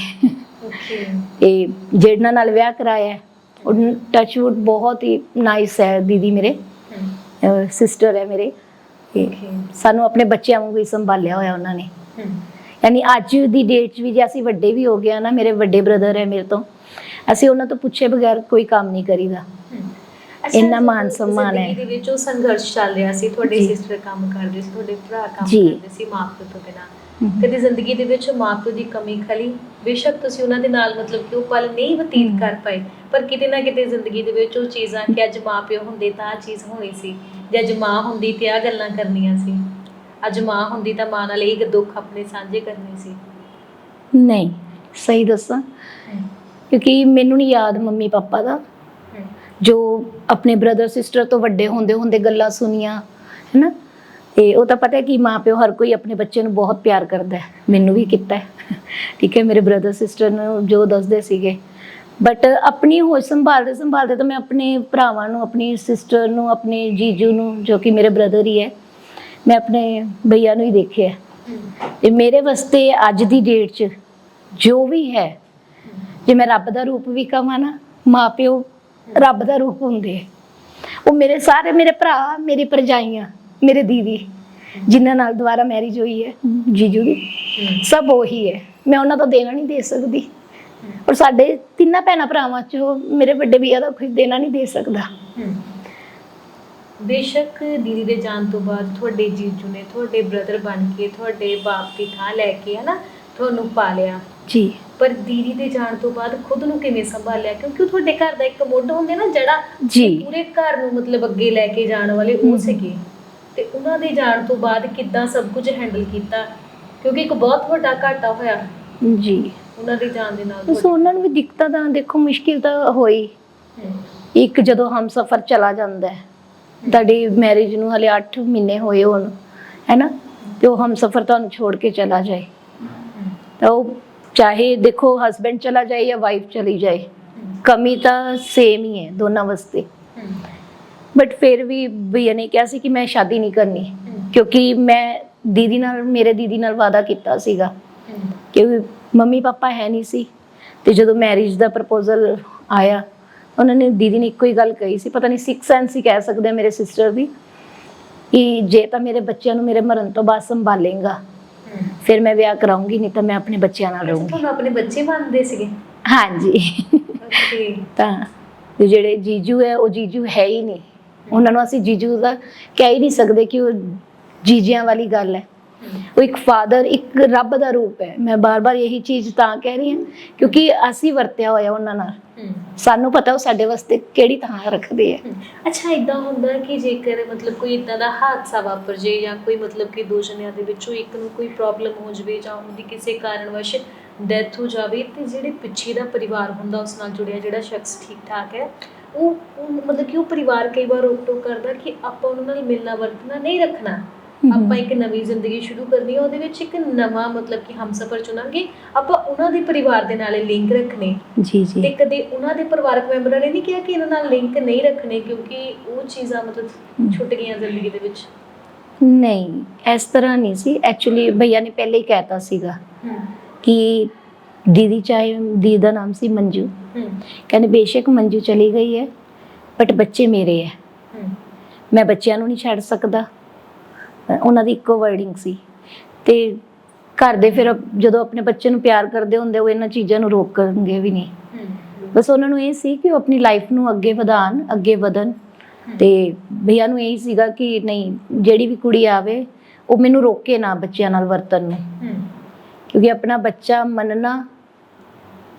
ਇਹ ਜਿਹਨਾਂ ਨਾਲ ਵਿਆਹ ਕਰਾਇਆ ਉਹ ਟੱਚਵੁੱਡ ਬਹੁਤ ਹੀ ਨਾਈਸ ਹੈ ਦੀਦੀ ਮੇਰੇ। ਸਿਸਟਰ ਹੈ ਮੇਰੇ। ਸਾਨੂੰ ਆਪਣੇ ਬੱਚਿਆਂ ਵਾਂਗੂ ਹੀ ਸੰਭਾਲਿਆ ਹੋਇਆ ਉਹਨਾਂ ਨੇ। ਯਾਨੀ ਅੱਜ ਦੀ ਡੇਟ 'ਚ ਵੀ ਜੇ ਅਸੀਂ ਵੱਡੇ ਵੀ ਹੋ ਗਏ ਆ ਨਾ ਮੇਰੇ ਵੱਡੇ ਬ੍ਰਦਰ ਹੈ ਮੇਰੇ ਤੋਂ ਅਸੀਂ ਉਹਨਾਂ ਤੋਂ ਪੁੱਛੇ ਬਗੈਰ ਕੋਈ ਕੰਮ ਨਹੀਂ ਕਰੀਦਾ। ਇੰਨਾ ਮਾਣ ਸਨਮਾਨ ਹੈ। ਦੇ ਵਿੱਚ ਉਹ ਸੰਘਰਸ਼ ਚੱਲ ਰਿਹਾ ਸੀ ਤੁਹਾਡੇ। ਸਿਸਟਰ ਕੰਮ ਕਰਦੇ ਸੀ ਤੁਹਾਡੇ ਭਰਾ ਕੰਮ। ਕਰਦੇ ਸੀ ਮਾਪਿਓ ਤੋਂ ਬਿਨਾਂ। ਕਦੇ ਜ਼ਿੰਦਗੀ ਦੇ ਵਿੱਚ ਮਾਪਿਓ ਦੀ ਕਮੀ ਖਲੀ ਬੇਸ਼ੱਕ ਤੁਸੀਂ ਉਹਨਾਂ ਦੇ ਨਾਲ ਮਤਲਬ ਕਿ ਉਹ ਪਲ ਨਹੀਂ ਬਤੀਤ। ਕਰ ਪਾਏ ਪਰ ਕਿਤੇ ਨਾ ਕਿਤੇ ਜ਼ਿੰਦਗੀ ਦੇ ਵਿੱਚ ਉਹ ਚੀਜ਼ਾਂ ਕਿ ਅੱਜ ਮਾਪਿਓ ਹੁੰਦੇ ਤਾਂ ਆਹ ਚੀਜ਼ ਹੋਣੀ ਸੀ ਜੇ ਅੱਜ ਮਾਂ ਹੁੰਦੀ ਤੇ ਆ ਗੱਲਾਂ ਕਰਨੀਆਂ ਸੀ ਅੱਜ ਮਾਂ ਹੁੰਦੀ ਤਾਂ ਮਾਂ ਨਾਲ ਇਹ ਦੁੱਖ ਆਪਣੇ ਸਾਂਝੇ ਕਰਨੇ ਸੀ ਨਹੀਂ ਸਹੀ ਦੱਸਾਂ ਕਿਉਂਕਿ ਮੈਨੂੰ ਨਹੀਂ ਯਾਦ ਮੰਮੀ ਪਾਪਾ ਦਾ ਜੋ ਆਪਣੇ ਬ੍ਰਦਰ ਸਿਸਟਰ ਤੋਂ ਵੱਡੇ ਹੁੰਦੇ ਹੁੰਦੇ ਗੱਲਾਂ ਸੁਨੀਆਂ ਹੈਨਾ? ਤੇ ਉਹ ਤਾਂ ਪਤਾ ਹੈ ਕਿ ਮਾਪਿਓ ਹਰ ਕੋਈ ਆਪਣੇ ਬੱਚੇ ਨੂੰ ਬਹੁਤ ਪਿਆਰ ਕਰਦਾ ਹੈ। ਮੈਨੂੰ ਵੀ ਕੀਤਾ ਹੈ। ਠੀਕ ਹੈ, ਮੇਰੇ ਬ੍ਰਦਰ ਸਿਸਟਰ ਨੂੰ ਜੋ ਦੱਸਦੇ ਸੀਗੇ। ਬਟ ਆਪਣੀ ਹੋਸ਼ ਸੰਭਾਲਦੇ ਸੰਭਾਲਦੇ ਤਾਂ ਮੈਂ ਆਪਣੇ ਭਰਾਵਾਂ ਨੂੰ, ਆਪਣੀ ਸਿਸਟਰ ਨੂੰ, ਆਪਣੇ ਜੀਜੂ ਨੂੰ, ਜੋ ਕਿ ਮੇਰੇ ਬ੍ਰਦਰ ਹੀ ਹੈ, ਮੈਂ ਆਪਣੇ ਭਈਆ ਨੂੰ ਹੀ ਦੇਖਿਆ ਤੇ ਮੇਰੇ ਵਾਸਤੇ ਅੱਜ ਦੀ ਡੇਟ 'ਚ ਜੋ ਵੀ ਹੈ, ਜੇ ਮੈਂ ਰੱਬ ਦਾ ਰੂਪ ਵੀ ਕਹਾਂ ਨਾ, ਮਾਪਿਓ ਰੱਬ ਦਾ ਰੂਪ ਹੁੰਦੇ ਉਹ ਮੇਰੇ ਸਾਰੇ ਮੇਰੇ ਭਰਾ, ਮੇਰੀ ਭਰਜਾਈਆਂ, ਮੇਰੇ ਦੀਦੀ ਜਿਨ੍ਹਾਂ ਨਾਲ ਦੁਬਾਰਾ ਮੈਰਿਜ ਹੋਈ ਹੈ, ਜੀਜੂ ਦੀ, ਸਭ ਉਹੀ ਹੈ। ਮੈਂ ਉਹਨਾਂ ਤੋਂ ਦੇਣਾ ਨਹੀਂ ਦੇ ਸਕਦੀ। ਔਰ ਸਾਡੇ ਤਿੰਨਾਂ ਭੈਣਾਂ ਭਰਾਵਾਂ ਚੋਂ ਮੇਰੇ ਵੱਡੇ ਵੀਰ ਦਾ ਕੁਝ ਦੇਣਾ ਨਹੀਂ ਦੇ ਸਕਦਾ। ਬੇਸ਼ੱਕ ਦੀਦੀ ਦੇ ਜਾਣ ਤੋਂ ਬਾਅਦ ਤੁਹਾਡੇ ਜੀਜੂ ਨੇ ਤੁਹਾਡੇ ਬ੍ਰਦਰ ਬਣ ਕੇ, ਤੁਹਾਡੇ ਬਾਪ ਦੀ ਥਾਂ ਲੈ ਕੇ ਹਨਾ, ਤੁਹਾਨੂੰ ਪਾਲਿਆ। ਜੀ। ਪਰ ਦੀਦੀ ਦੇ ਜਾਣ ਤੋਂ ਬਾਅਦ ਖੁਦ ਨੂੰ ਕਿਵੇਂ ਸੰਭਾਲਿਆ? ਕਿਉਂਕਿ ਉਹ ਤੁਹਾਡੇ ਘਰ ਦਾ ਇੱਕ ਮੁੱਢ ਹੁੰਦੇ ਨਾ ਜਿਹੜਾ ਜੀ। ਪੂਰੇ ਘਰ ਨੂੰ ਮਤਲਬ ਅੱਗੇ ਲੈ ਕੇ ਜਾਣ ਵਾਲੇ ਉਹ। ਸੀਗੇ। ਤੇ ਉਹਨਾਂ ਦੇ ਜਾਣ ਤੋਂ ਬਾਅਦ ਕਿੱਦਾਂ ਸਭ ਕੁਝ ਹੈਂਡਲ ਕੀਤਾ? ਕਿਉਂਕਿ ਇੱਕ ਬਹੁਤ ਵੱਡਾ ਘਾਟਾ ਹੋਇਆ। ਜੀ। ਉਹਨਾਂ ਦੇ ਜਾਣ ਦੇ ਨਾਲ ਬਸ ਉਹਨਾਂ ਨੂੰ ਵੀ ਦਿੱਕਤਾਂ ਤਾਂ ਦੇਖੋ ਮੁਸ਼ਕਿਲ ਤਾਂ ਹੋਈ। ਇੱਕ ਜਦੋਂ ਹਮ ਸਫਰ ਚਲਾ ਜਾਂਦਾ ਹੈ ਤੁਹਾਡੀ ਮੈਰਿਜ ਨੂੰ ਹਲੇ 8 ਮਹੀਨੇ ਹੋਏ ਹੋਣ ਹੈਨਾ ਤੇ ਉਹ ਹਮ ਸਫਰ ਤੁਹਾਨੂੰ ਛੋੜ ਕੇ ਚਲਾ ਜਾਏ। ਤਾਂ ਉਹ ਚਾਹੇ ਦੇਖੋ ਹਸਬੈਂਡ ਚਲਾ ਜਾਏ ਜਾਂ ਵਾਈਫ ਚਲੀ ਜਾਏ, ਕਮੀ ਤਾਂ ਸੇਮ ਹੀ ਹੈ ਦੋਨਾਂ ਵਾਸਤੇ। ਬਟ ਫਿਰ ਵੀ ਬਈਆ ਨੇ ਕਿਹਾ ਸੀ ਕਿ ਮੈਂ ਸ਼ਾਦੀ ਨਹੀਂ ਕਰਨੀ, ਕਿਉਂਕਿ ਮੈਂ ਦੀਦੀ ਨਾਲ, ਮੇਰੇ ਦੀਦੀ ਨਾਲ ਵਾਅਦਾ ਕੀਤਾ ਸੀਗਾ ਕਿ ਮੰਮੀ ਪਾਪਾ ਹੈ ਨਹੀਂ ਸੀ, ਤੇ ਜਦੋਂ ਮੈਰਿਜ ਦਾ ਪ੍ਰਪੋਜ਼ਲ ਆਇਆ, ਉਹਨਾਂ ਨੇ ਦੀਦੀ ਨੇ ਇੱਕੋ ਹੀ ਗੱਲ ਕਹੀ ਸੀ, ਪਤਾ ਨਹੀਂ ਸਿਕਸ ਸੈਂਸ ਹੀ ਕਹਿ ਸਕਦੇ ਮੇਰੇ ਸਿਸਟਰ ਦੀ ਕਿ ਜੇ ਤਾਂ ਮੇਰੇ ਬੱਚਿਆਂ ਨੂੰ ਮੇਰੇ ਮਰਨ ਤੋਂ ਬਾਅਦ ਸੰਭਾਲੇਗਾ ਫਿਰ ਮੈਂ ਵਿਆਹ ਕਰਾਉਂਗੀ ਨਹੀਂ ਤਾਂ ਮੈਂ ਆਪਣੇ ਬੱਚਿਆਂ ਨਾਲ ਰਹੂੰਗੀ। ਤੁਹਾਨੂੰ ਆਪਣੇ ਬੱਚੇ ਮੰਨਦੇ ਸੀਗੇ? ਹਾਂਜੀ। ਤੇ ਜਿਹੜੇ ਜੀਜੂ ਹੈ ਉਹ ਜੀਜੂ ਹੈ ਹੀ ਨਹੀਂ। ਉਹਨਾਂ ਨੂੰ ਅਸੀਂ ਜੀਜੂ ਦਾ ਕਹਿ ਹੀ ਨਹੀਂ ਸਕਦੇ ਕਿ ਉਹ ਜੀਜਿਆਂ ਵਾਲੀ ਗੱਲ ਹੈ। ਉਹ ਇੱਕ ਫਾਦਰ ਇੱਕ ਰੱਬ ਦਾ ਰੂਪ ਹੈ। ਮੈਂ ਬਾਰ-ਬਾਰ ਇਹੀ ਚੀਜ਼ ਤਾਂ ਕਹਿ ਰਹੀ ਹਾਂ ਕਿਉਂਕਿ ਅਸੀਂ ਵਰਤਿਆ ਹੋਇਆ ਉਹਨਾਂ ਨਾਲ। ਸਾਨੂੰ ਪਤਾ ਉਹ ਸਾਡੇ ਵਾਸਤੇ ਕਿਹੜੀ ਥਾਂ ਰੱਖਦੇ ਆ। ਅੱਛਾ ਇਦਾਂ ਹੁੰਦਾ ਕਿ ਜੇਕਰ ਮਤਲਬ ਕੋਈ ਇਦਾਂ ਦਾ ਹਾਦਸਾ ਵਾਪਰ ਜੇ ਜਾਂ ਕੋਈ ਮਤਲਬ ਕਿ ਦੋ ਜਣਿਆਂ ਦੇ ਵਿੱਚੋਂ ਇੱਕ ਨੂੰ ਕੋਈ ਪ੍ਰੋਬਲਮ ਹੋ ਜਵੇ ਜਾਂ ਉਹਦੀ ਕਿਸੇ ਕਾਰਨਵਸ਼ ਡੈਥ ਹੋ ਜਾਵੇ ਤੇ ਜਿਹੜੇ ਪਿੱਛੇ ਦਾ ਪਰਿਵਾਰ ਹੁੰਦਾ ਉਸ ਨਾਲ ਜੁੜਿਆ ਜਿਹੜਾ ਸ਼ਖਸ ਠੀਕ ਠਾਕ ਹੈ ਉਹ ਉਹ ਮਤਲਬ ਕਿ ਉਹ ਪਰਿਵਾਰ ਕਈ ਵਾਰ ਰੋਕ ਟੋਕ ਕਰਦਾ ਕਿ ਆਪਾਂ ਉਹਨਾਂ ਨਾਲ ਮਿਲਣਾ ਵਰਤਣਾ ਨਹੀਂ ਰੱਖਣਾ। ਆਪਾਂ ਇੱਕ ਨਵੀਂ ਜ਼ਿੰਦਗੀ ਸ਼ੁਰੂ ਕਰਨੀ ਹੈ ਉਹਦੇ ਵਿੱਚ ਇੱਕ ਨਵਾਂ ਮਤਲਬ ਕਿ ਹਮਸਫਰ ਚੁਣਾਂਗੇ। ਆਪਾਂ ਉਹਨਾਂ ਦੇ ਪਰਿਵਾਰ ਦੇ ਨਾਲ ਲਿੰਕ ਰੱਖਣੇ। ਜੀ ਤੇ ਜੀ ਕਦੇ ਉਹਨਾਂ ਦੇ ਪਰਿਵਾਰਕ ਮੈਂਬਰਾਂ ਨੇ ਨਹੀਂ ਕਿਹਾ ਕਿ ਇਹਨਾਂ ਨਾਲ ਲਿੰਕ ਨਹੀਂ ਰੱਖਣੇ ਕਿਉਂਕਿ ਉਹ ਚੀਜ਼ਾਂ ਮਤਲਬ ਛੁੱਟ ਗਈਆਂ ਜ਼ਿੰਦਗੀ ਦੇ ਵਿੱਚ? ਨਹੀਂ ਇਸ ਤਰ੍ਹਾਂ ਨਹੀਂ ਸੀ। ਐਕਚੁਅਲੀ ਭਈਆ ਨੇ ਪਹਿਲੇ ਹੀ ਕਹਿਤਾ ਸੀਗਾ ਕਿ ਦੀਦੀ ਚਾਹੇ ਦੀਦੀ ਦਾ ਨਾਮ ਸੀ ਮੰਜੂ। ਕਹਿੰਦੇ ਬੇਸ਼ੱਕ ਮੰਜੂ ਚਲੀ ਗਈ ਹੈ ਬਟ ਬੱਚੇ ਮੇਰੇ ਹੈ। ਮੈਂ ਬੱਚਿਆਂ ਨੂੰ ਨਹੀਂ ਛੱਡ ਸਕਦਾ। ਉਹਨਾਂ ਦੀ ਇੱਕੋ ਵਰਡਿੰਗ ਸੀ। ਤੇ ਘਰ ਦੇ ਫਿਰ ਜਦੋਂ ਆਪਣੇ ਬੱਚੇ ਨੂੰ ਪਿਆਰ ਕਰਦੇ ਹੁੰਦੇ ਉਹ ਇਹਨਾਂ ਚੀਜ਼ਾਂ ਨੂੰ ਰੋਕਣਗੇ ਵੀ ਨਹੀਂ। ਬਸ ਉਹਨਾਂ ਨੂੰ ਇਹ ਸੀ ਕਿ ਉਹ ਆਪਣੀ ਲਾਈਫ ਨੂੰ ਅੱਗੇ ਵਧਾਣ ਅੱਗੇ ਵਧਣ। ਤੇ ਭਈਆ ਨੂੰ ਇਹੀ ਸੀਗਾ ਕਿ ਨਹੀਂ ਜਿਹੜੀ ਵੀ ਕੁੜੀ ਆਵੇ ਉਹ ਮੈਨੂੰ ਰੋਕੇ ਨਾ ਬੱਚਿਆਂ ਨਾਲ ਵਰਤਨ ਨੂੰ। ਕਿਉਂਕਿ ਆਪਣਾ ਬੱਚਾ ਮੰਨਣਾ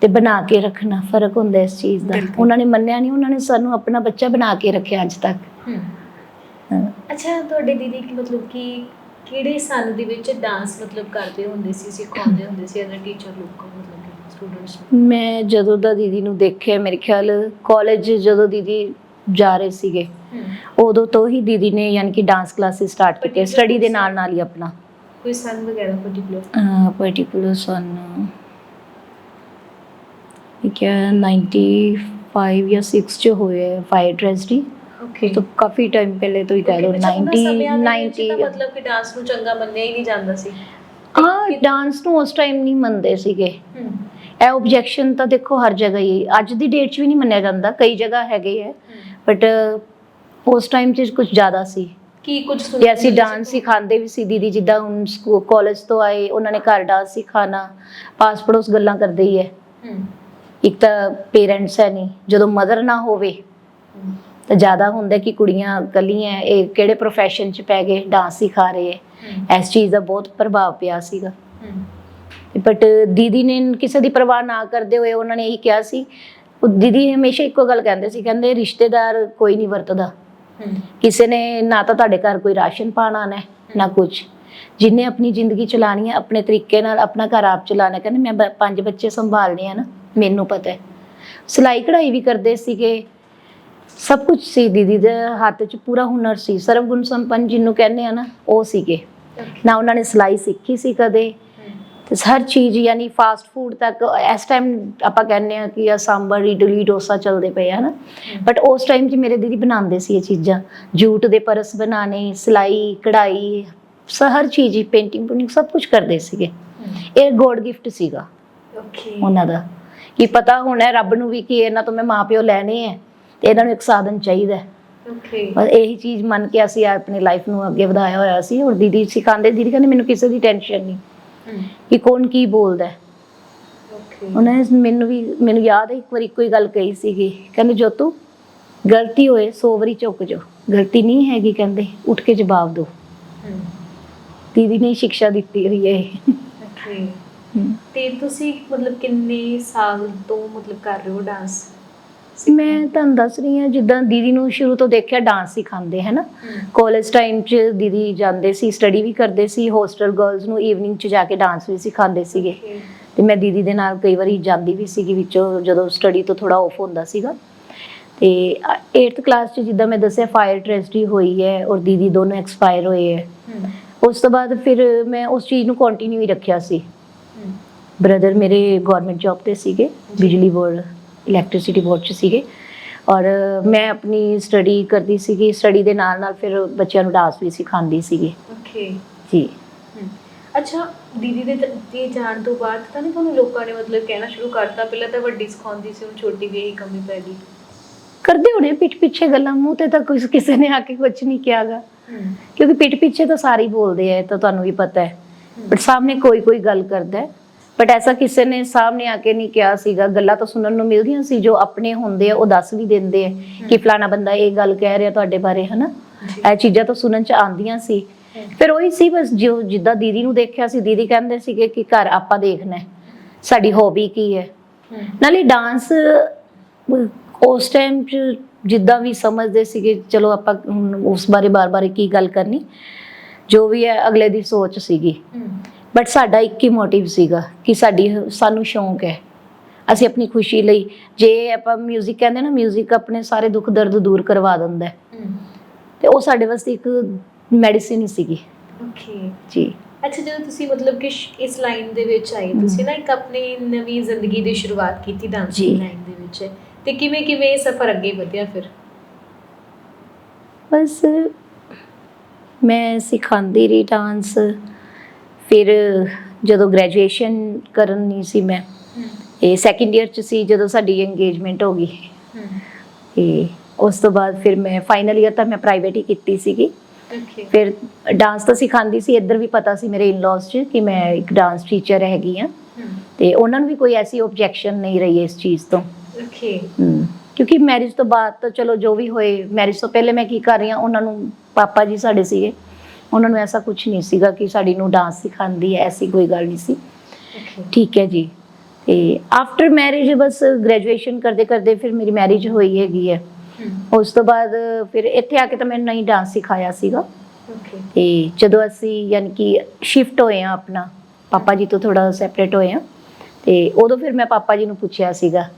ਤੇ ਬਣਾ ਕੇ ਰੱਖਣਾ ਫ਼ਰਕ ਹੁੰਦਾ ਇਸ ਚੀਜ਼ ਦਾ। ਉਹਨਾਂ ਨੇ ਮੰਨਿਆ ਨਹੀਂ ਉਹਨਾਂ ਨੇ ਸਾਨੂੰ ਆਪਣਾ ਬੱਚਾ ਬਣਾ ਕੇ ਰੱਖਿਆ ਅੱਜ ਤੱਕ। ਅੱਛਾ ਤੁਹਾਡੇ ਦੀਦੀ ਕੀ ਮਤਲਬ ਕਿ ਕਿਹੜੇ ਸਾਲ ਦੇ ਵਿੱਚ ਡਾਂਸ ਮਤਲਬ ਕਰਦੇ ਹੁੰਦੇ ਸੀ ਸਿਖਾਉਂਦੇ ਹੁੰਦੇ ਸੀ ਐਜ਼ ਅ ਟੀਚਰ ਲੋਕਾਂ ਮਤਲਬ ਸਟੂਡੈਂਟਸ ਮੈਂ ਜਦੋਂ ਦਾ ਦੀਦੀ ਨੂੰ ਦੇਖਿਆ ਮੇਰੇ ਖਿਆਲ ਕਾਲਜ ਜਦੋਂ ਦੀਦੀ ਜਾ ਰਹੇ ਸੀਗੇ ਉਦੋਂ ਤੋਂ ਹੀ ਦੀਦੀ ਨੇ ਯਾਨੀ ਕਿ ਡਾਂਸ ਕਲਾਸਿਸ ਸਟਾਰਟ ਕੀਤੇ ਸਟੱਡੀ ਦੇ ਨਾਲ ਨਾਲ ਹੀ ਆਪਣਾ। ਕੋਈ ਸਨ ਵਗੈਰਾ ਪਾਰਟਿਕੂਲਰ ਪਾਰਟਿਕੂਲਰ ਸਨ ਇਹ ਕਿਆ 95 ਜਾਂ 6 ਚ ਹੋਏ ਫਾਇਰ ਟ੍ਰੈਜਡੀ ਓਕੇ तो काफी टाइम पहले तो ही कह लो 90 90 ਮਤਲਬ ਕਿ ਡਾਂਸ ਨੂੰ ਚੰਗਾ ਮੰਨਿਆ ਹੀ ਨਹੀਂ ਜਾਂਦਾ ਸੀ ਹਾਂ ਡਾਂਸ ਨੂੰ ਉਸ ਟਾਈਮ ਨਹੀਂ ਮੰਨਦੇ ਸੀਗੇ ਹਮ, ਇਹ ਆਬਜੈਕਸ਼ਨ ਤਾਂ ਦੇਖੋ ਹਰ ਜਗ੍ਹਾ ਹੀ ਅੱਜ ਦੀ ਡੇਟ 'ਚ ਵੀ ਨਹੀਂ ਮੰਨਿਆ ਜਾਂਦਾ ਕਈ ਜਗ੍ਹਾ ਹੈਗੇ ਹੈ ਹਮ। ਬਟ ਉਸ ਟਾਈਮ 'ਚ ਕੁਝ ਜ਼ਿਆਦਾ ਸੀ ਕੀ ਕੁਝ ਸੁਣ ਤੇ ਅਸੀਂ ਡਾਂਸ ਸਿਖਾਉਂਦੇ ਵੀ ਸੀ ਦੀਦੀ ਜਿੱਦਾਂ ਹੁਣ ਸਕੂਲ ਕਾਲਜ ਤੋਂ ਆਏ ਉਹਨਾਂ ਨੇ ਘਰ ਡਾਂਸ ਸਿਖਾਣਾ ਪਾਸ ਪੜੋਸ ਗੱਲਾਂ ਕਰਦੇ ਹੀ ਹੈ ਹਮ, ਇੱਕ ਤਾਂ ਪੇਰੈਂਟਸ ਹੈ ਨਹੀਂ ਜਦੋਂ ਮਦਰ ਨਾ ਹੋਵੇ ਹਮ, ਤਾਂ ਜ਼ਿਆਦਾ ਹੁੰਦਾ ਕਿ ਕੁੜੀਆਂ ਕੱਲੀਆਂ ਇਹ ਕਿਹੜੇ ਪ੍ਰੋਫੈਸ਼ਨ 'ਚ ਪੈ ਗਏ ਡਾਂਸ ਸਿਖਾ ਰਹੇ ਹਮ, ਇਸ ਚੀਜ਼ ਦਾ ਬਹੁਤ ਪ੍ਰਭਾਵ ਪਿਆ ਸੀਗਾ। ਬਟ ਦੀਦੀ ਨੇ ਕਿਸੇ ਦੀ ਪਰਵਾਹ ਨਾ ਕਰਦੇ ਹੋਏ ਉਹਨਾਂ ਨੇ ਇਹੀ ਕਿਹਾ ਸੀ। ਉਹ ਦੀਦੀ ਹਮੇਸ਼ਾ ਇੱਕੋ ਗੱਲ ਕਹਿੰਦੇ ਸੀ ਕਹਿੰਦੇ ਰਿਸ਼ਤੇਦਾਰ ਕੋਈ ਨਹੀਂ ਵਰਤਦਾ। ਕਿਸੇ ਨੇ ਨਾ ਤਾਂ ਤੁਹਾਡੇ ਘਰ ਕੋਈ ਰਾਸ਼ਨ ਪਾਣ ਆਣਾ ਨਾ ਕੁਝ ਜਿਨੇ ਆਪਣੀ ਜ਼ਿੰਦਗੀ ਚਲਾਣੀ ਹੈ ਆਪਣੇ ਤਰੀਕੇ ਨਾਲ ਆਪਣਾ ਘਰ ਆਪ ਚਲਾਣਾ। ਕਹਿੰਦੇ ਮੈਂ ਪੰਜ ਬੱਚੇ ਸੰਭਾਲਨੇ ਆ ਨਾ ਮੈਨੂੰ ਪਤਾ ਹੈ ਸਿਲਾਈ ਕਢਾਈ ਵੀ ਕਰਦੇ ਸੀਗੇ। ਸਭ ਕੁਝ ਸੀ ਦੀਦੀ ਦੇ ਹੱਥ 'ਚ ਪੂਰਾ ਹੁਨਰ ਸੀ। ਸਰਵਗੁਣ ਸੰਪੰਨ ਜਿਹਨੂੰ ਕਹਿੰਦੇ ਆ ਨਾ ਉਹ ਸੀਗੇ। ਨਾ ਉਹਨਾਂ ਨੇ ਸਿਲਾਈ ਸਿੱਖੀ ਸੀ ਕਦੇ। ਤੇ ਹਰ ਚੀਜ਼ ਯਾਨੀ ਫਾਸਟ ਫੂਡ ਤੱਕ ਇਸ ਟਾਈਮ ਆਪਾਂ ਕਹਿੰਦੇ ਆ ਕਿ ਆ ਸਾਂਬਰ ਇਡਲੀ ਡੋਸਾ ਚੱਲਦੇ ਪਏ ਆ ਨਾ। ਬਟ ਉਸ ਟਾਈਮ 'ਚ ਮੇਰੇ ਦੀਦੀ ਬਣਾਉਂਦੇ ਸੀ ਇਹ ਚੀਜ਼ਾਂ। ਜੂਟ ਦੇ ਪਰਸ ਬਣਾਣੇ ਸਿਲਾਈ ਕਢਾਈ ਹਰ ਚੀਜ਼ ਪੇਂਟਿੰਗ ਪੁੰਟਿੰਗ ਸਭ ਕੁਝ ਕਰਦੇ ਸੀਗੇ। ਇਹ ਗੋਡ ਗਿਫਟ ਸੀਗਾ। ਓਕੇ ਉਹਨਾਂ ਦਾ। ਕਿ ਪਤਾ ਹੋਣਾ ਰੱਬ ਨੂੰ ਵੀ ਕਿ ਇਹਨਾਂ ਤੋਂ ਮੈਂ ਮਾਪਿਓ ਲੈਣੇ ਆ। ਤੇ ਇਹਨਾਂ ਨੂੰ ਇੱਕ ਸਾਧਨ ਚਾਹੀਦਾ। ਓਕੇ ਬਸ ਇਹੀ ਚੀਜ਼ ਮੰਨ ਕੇ ਅਸੀਂ ਆਪਣੀ ਲਾਈਫ ਨੂੰ ਅੱਗੇ ਵਧਾਇਆ ਹੋਇਆ ਸੀ। ਔਰ ਦੀਦੀ ਸਿਖਾਉਂਦੇ ਦੀਦੀ ਕਹਿੰਦੇ ਮੈਨੂੰ ਕਿਸੇ ਦੀ ਟੈਨਸ਼ਨ ਨਹੀਂ ਕਿ ਕੌਣ ਕੀ ਬੋਲਦਾ। ਓਕੇ ਉਹਨਾਂ ਮੈਨੂੰ ਵੀ ਮੈਨੂੰ ਯਾਦ ਹੈ ਇੱਕ ਵਾਰੀ ਕੋਈ ਗੱਲ ਕਹੀ ਸੀਗੀ। ਕਹਿੰਦੇ ਜੋ ਤੂੰ ਗਲਤੀ ਹੋਏ ਸੌ ਵਾਰੀ ਝੁਕ ਜਾ ਗਲਤੀ ਨਹੀਂ ਹੈਗੀ ਕਹਿੰਦੇ ਉੱਠ ਕੇ ਜਵਾਬ ਦਿਓ। ਦੀਦੀ ਨੇ ਸਿੱਖਿਆ ਦਿੱਤੀ ਹੋਈ ਹੈ। ਓਕੇ। ਤੇ ਤੁਸੀਂ ਮਤਲਬ ਕਿੰਨੇ ਸਾਲ ਤੋਂ ਮਤਲਬ ਕਰ ਰਹੇ ਹੋ ਡਾਂਸ ਮੈਂ ਤੁਹਾਨੂੰ ਦੱਸ ਰਹੀ ਹਾਂ ਜਿੱਦਾਂ ਦੀਦੀ ਨੂੰ ਸ਼ੁਰੂ ਤੋਂ ਦੇਖਿਆ ਡਾਂਸ ਸਿਖਾਉਂਦੇ ਹੈ। ਨਾ ਕਾਲਜ ਟਾਈਮ 'ਚ ਦੀਦੀ ਜਾਂਦੇ ਸੀ ਸਟੱਡੀ ਵੀ ਕਰਦੇ ਸੀ ਹੋਸਟਲ ਗਰਲਸ ਨੂੰ ਈਵਨਿੰਗ 'ਚ ਜਾ ਕੇ ਡਾਂਸ ਵੀ ਸਿਖਾਉਂਦੇ ਸੀਗੇ। ਤੇ ਮੈਂ ਦੀਦੀ ਦੇ ਨਾਲ ਕਈ ਵਾਰੀ ਜਾਂਦੀ ਵੀ ਸੀਗੀ ਵਿੱਚੋਂ ਜਦੋਂ ਸਟੱਡੀ ਤੋਂ ਥੋੜਾ ਆਫ ਹੁੰਦਾ ਸੀਗਾ। ਤੇ 8th ਕਲਾਸ 'ਚ ਜਿੱਦਾਂ ਮੈਂ ਦੱਸਿਆ ਫਾਇਰ ਟ੍ਰੈਜਡੀ ਹੋਈ ਹੈ ਔਰ ਦੀਦੀ ਦੋਨੋਂ ਐਕਸਪਾਇਰ ਹੋਏ ਹੈ। ਉਸ ਤੋਂ ਬਾਅਦ ਫਿਰ ਮੈਂ ਉਸ ਚੀਜ਼ ਨੂੰ ਕੰਟੀਨਿਊ ਹੀ ਰੱਖਿਆ ਸੀ। ਬ੍ਰਦਰ ਮੇਰੇ ਗਵਰਨਮੈਂਟ ਜੌਬ ਤੇ ਸੀਗੇ ਬਿਜਲੀ ਬੋਰਡ ਇਲੈਕਟ੍ਰਿਸਿਟੀ ਬੋਰਡ 'ਚ ਸੀਗੇ। ਔਰ ਮੈਂ ਆਪਣੀ ਸਟੱਡੀ ਕਰਦੀ ਸੀਗੀ। ਸਟੱਡੀ ਦੇ ਨਾਲ ਨਾਲ ਫਿਰ ਬੱਚਿਆਂ ਨੂੰ ਡਾਂਸ ਵੀ ਸਿਖਾਉਂਦੀ ਸੀਗੀ। ਓਕੇ ਜੀ। ਅੱਛਾ ਦੀਦੀ ਦੇ ਤ- ਦੇ ਜਾਣ ਤੋਂ ਬਾਅਦ ਤਾਂ ਨਹੀਂ ਤੁਹਾਨੂੰ ਲੋਕਾਂ ਨੇ ਮਤਲਬ ਕਹਿਣਾ ਸ਼ੁਰੂ ਕਰਤਾ? ਪਹਿਲਾਂ ਤਾਂ ਵੱਡੀ ਸਿਖਾਉਂਦੀ ਸੀ ਹੁਣ ਛੋਟੀ ਵੀ ਇਹੀ ਕਮੀ ਪੈ ਗਈ। ਕਰਦੇ ਹੋਣੇ ਪਿੱਠ ਪਿੱਛੇ ਗੱਲਾਂ ਮੂੰਹ ਤੇ ਤਾਂ ਕੁਝ ਕਿਸੇ ਨੇ ਆ ਕੇ ਕੁਝ ਨਹੀਂ ਕਿਹਾਗਾ। ਕਿਉਂਕਿ ਪਿੱਠ ਪਿੱਛੇ ਤਾਂ ਸਾਰੇ ਹੀ ਬੋਲਦੇ ਆ ਤਾਂ ਤੁਹਾਨੂੰ ਵੀ ਪਤਾ ਹੈ। ਬਟ ਸਾਹਮਣੇ ਕੋਈ ਕੋਈ ਗੱਲ ਕਰਦਾ ਹੈ। ਬਟ ਐਸਾ ਕਿਸੇ ਨੇ ਸਾਹਮਣੇ ਆ ਕੇ ਨਹੀਂ ਕਿਹਾ ਸੀਗਾ ਗੱਲਾਂ ਤਾਂ ਸੁਣਨ ਨੂੰ ਮਿਲਦੀਆਂ ਸੀ ਜੋ ਆਪਣੇ ਹੁੰਦੇ ਆ ਉਹ ਦੱਸ ਵੀ ਦਿੰਦੇ ਆ ਕਿ ਫਲਾਣਾ ਬੰਦਾ ਇਹ ਗੱਲ ਕਹਿ ਰਿਹਾ ਤੁਹਾਡੇ ਬਾਰੇ ਹਨਾ ਇਹ ਚੀਜ਼ਾਂ ਤਾਂ ਸੁਣਨ ਚ ਆਉਂਦੀਆਂ ਸੀ ਫਿਰ ਉਹੀ ਸੀ ਬਸ ਜੋ ਜਿੱਦਾਂ ਦੀਦੀ ਨੂੰ ਦੇਖਿਆ ਸੀ ਦੀਦੀ ਕਹਿੰਦੇ ਸੀਗੇ ਕਿ ਘਰ ਆਪਾਂ ਦੇਖਣਾ ਸਾਡੀ ਹੌਬੀ ਕੀ ਹੈ ਨਾਲੇ ਡਾਂਸ ਉਸ ਟਾਈਮ 'ਚ ਜਿੱਦਾਂ ਵੀ ਸਮਝਦੇ ਸੀਗੇ ਚਲੋ ਆਪਾਂ ਉਸ ਬਾਰੇ ਬਾਰ-ਬਾਰ ਕੀ ਗੱਲ ਕਰਨੀ ਜੋ ਵੀ ਹੈ ਅਗਲੇ ਦੀ ਸੋਚ ਸੀਗੀ ਬਟ ਸਾਡਾ ਇੱਕ ਹੀ ਮੋਟਿਵ ਸੀਗਾ ਕਿ ਸਾਡੀ ਸਾਨੂੰ ਸ਼ੌਂਕ ਹੈ ਅਸੀਂ ਆਪਣੀ ਖੁਸ਼ੀ ਲਈ ਜੇ ਆਪਾਂ 뮤직 ਕਹਿੰਦੇ ਨਾ 뮤직 ਆਪਣੇ ਸਾਰੇ ਦੁੱਖ ਦਰਦ ਦੂਰ ਕਰਵਾ ਦਿੰਦਾ ਹੈ ਤੇ ਉਹ ਸਾਡੇ ਵਾਸਤੇ ਇੱਕ ਮੈਡੀਸਿਨ ਹੀ ਸੀਗੀ ਓਕੇ ਜੀ ਅੱਛਾ ਜਦੋਂ ਤੁਸੀਂ ਮਤਲਬ ਕਿ ਸ਼- ਇਸ ਲਾਈਨ ਦੇ ਵਿੱਚ ਆਏ ਤੁਸੀਂ ਨਾ ਇੱਕ ਆਪਣੀ ਨਵੀਂ ਜ਼ਿੰਦਗੀ ਦੀ ਸ਼ੁਰੂਆਤ ਕੀਤੀ ਡਾਂਸ ਦੀ ਜੀ। ਲਾਈਨ ਦੇ ਵਿੱਚ ਤੇ ਕਿਵੇਂ ਕਿਵੇਂ ਇਹ ਸਫ਼ਰ ਅੱਗੇ ਵਧਿਆ ਫਿਰ ਬਸ ਮੈਂ ਸਿਖਾਉਂਦੀ ਰਹੀ ਡਾਂਸ ਫਿਰ ਜਦੋਂ ਗ੍ਰੈਜੂਏਸ਼ਨ ਕਰਨੀ ਸੀ ਮੈਂ ਇਹ ਸੈਕਿੰਡ ਇਅਰ ਚ ਸੀ ਜਦੋਂ ਸਾਡੀ ਇੰਗੇਜਮੈਂਟ ਹੋ ਗਈ। ਤੇ ਉਸ ਤੋਂ ਬਾਅਦ ਫਿਰ ਮੈਂ ਫਾਈਨਲ ਇਅਰ ਤਾਂ ਮੈਂ ਪ੍ਰਾਈਵੇਟ ਹੀ ਕੀਤੀ ਸੀਗੀ। ਫਿਰ ਡਾਂਸ ਤਾਂ ਸਿਖਾਉਂਦੀ ਸੀ ਇੱਧਰ ਵੀ ਪਤਾ ਸੀ ਮੇਰੇ ਇਨ-ਲॉज 'ਚ ਕਿ ਮੈਂ ਇੱਕ ਡਾਂਸ ਟੀਚਰ ਹੈਗੀ ਆ ਤੇ ਉਹਨਾਂ ਨੂੰ ਵੀ ਕੋਈ ਐਸੀ ਆਬਜੈਕਸ਼ਨ ਨਹੀਂ ਰਹੀ ਇਸ ਚੀਜ਼ ਤੋਂ। ਓਕੇ ਕਿਉਂਕਿ ਮੈਰਿਜ ਤੋਂ ਬਾਅਦ ਤਾਂ ਚਲੋ ਜੋ ਵੀ ਹੋਏ ਮੈਰਿਜ ਤੋਂ ਪਹਿਲੇ ਮੈਂ ਕੀ ਕਰ ਰਹੀ ਹਾਂ ਉਹਨਾਂ ਨੂੰ ਪਾਪਾ ਜੀ ਸਾਡੇ ਸੀਗੇ। ਉਹਨਾਂ ਨੂੰ ਐਸਾ ਕੁਝ ਨਹੀਂ ਸੀਗਾ ਕਿ ਸਾਡੀ ਨੂੰ ਡਾਂਸ ਸਿਖਾਉਂਦੀ ਹੈ ਐਸੀ ਕੋਈ ਗੱਲ ਨਹੀਂ ਸੀ। ਠੀਕ ਹੈ ਜੀ। ਤੇ ਆਫਟਰ ਮੈਰਿਜ ਬਸ ਗ੍ਰੈਜੂਏਸ਼ਨ ਕਰਦੇ ਕਰਦੇ ਫਿਰ ਮੇਰੀ ਮੈਰਿਜ ਹੋਈ ਹੈਗੀ ਹੈ। ਉਸ ਤੋਂ ਬਾਅਦ ਫਿਰ ਇੱਥੇ ਆ ਕੇ ਤਾਂ ਮੈਨੂੰ ਨਹੀਂ ਡਾਂਸ ਸਿਖਾਇਆ ਸੀਗਾ। ਤੇ ਜਦੋਂ ਅਸੀਂ ਯਾਨੀ ਕਿ ਸ਼ਿਫਟ ਹੋਏ ਆ ਆਪਣਾ ਪਾਪਾ ਜੀ ਤੋਂ ਥੋੜਾ ਸੈਪਰੇਟ ਹੋਏ ਆ ਤੇ ਉਦੋਂ ਫਿਰ ਮੈਂ ਪਾਪਾ ਜੀ ਨੂੰ ਪੁੱਛਿਆ ਸੀਗਾ